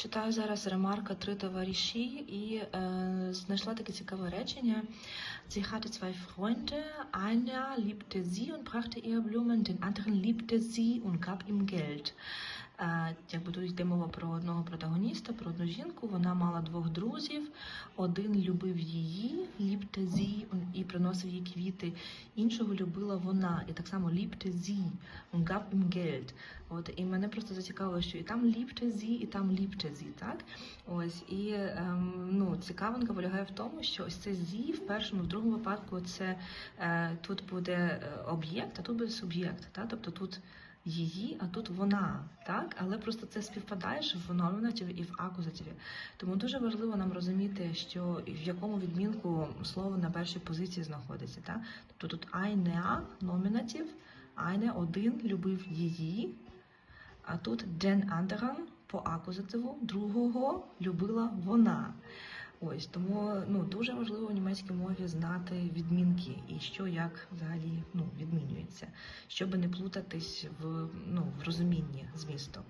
Читаю зараз ремарка три товариші і е, знайшла таке цікаве речення. Sie hatte zwei Freunde, einer liebte sie und brachte ihr Blumen, den anderen liebte sie und gab ihm Geld. Е, якби тут йде мова про одного протагоніста, про одну жінку. Вона мала двох друзів. Один любив її, sie, і приносив їй квіти. Іншого любила вона, і так само sie und gab ihm Geld. От і мене просто зацікавило, що і там sie, і там sie, так? Ось і ем, ну, цікавинка полягає в тому, що ось це зі в першому, в другому випадку це е, тут буде е, об'єкт, а тут буде суб'єкт. Та? Тобто тут її, а тут вона, так? Але просто це співпадаєш в номінативі і в акузативі. Тому дуже важливо нам розуміти, що в якому відмінку слово на першій позиції знаходиться. Так? Тобто тут eine номінатив, eine один любив її, а тут den anderen по акузативу другого любила вона. Ось тому ну дуже важливо в німецькій мові знати відмінки і що як взагалі ну відмінюється, щоб не плутатись в ну в розумінні змісту.